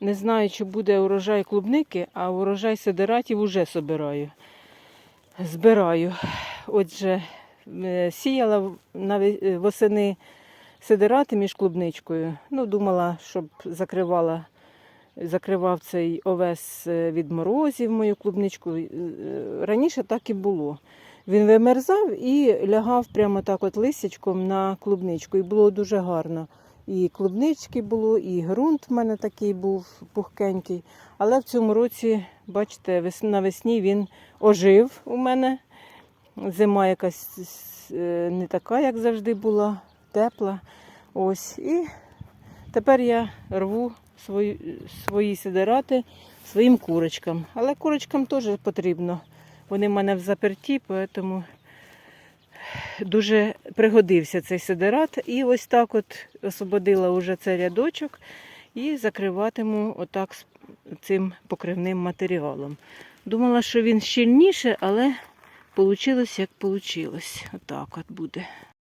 не знаю, чи буде урожай клубники, а урожай сидератів вже собираю. Збираю. Отже, е, сіяла е, восени сидирати між клубничкою. Ну, думала, щоб закривала, закривав цей овес е, від морозів мою клубничку. Раніше так і було. Він вимерзав і лягав прямо так от лисячком на клубничку. І було дуже гарно. І клубнички було, і ґрунт в мене такий був пухкенький. Але в цьому році, бачите, навесні він ожив у мене. Зима якась е, не така, як завжди була, тепла. Ось. І тепер я рву свої, свої сидирати своїм курочкам. Але курочкам теж потрібно. Вони в мене в заперті, тому дуже пригодився цей сидират. І ось так от освободила уже цей рядочок і закриватиму отак цим покривним матеріалом. Думала, що він щільніше, але вийшло як вийшло. Отак от буде.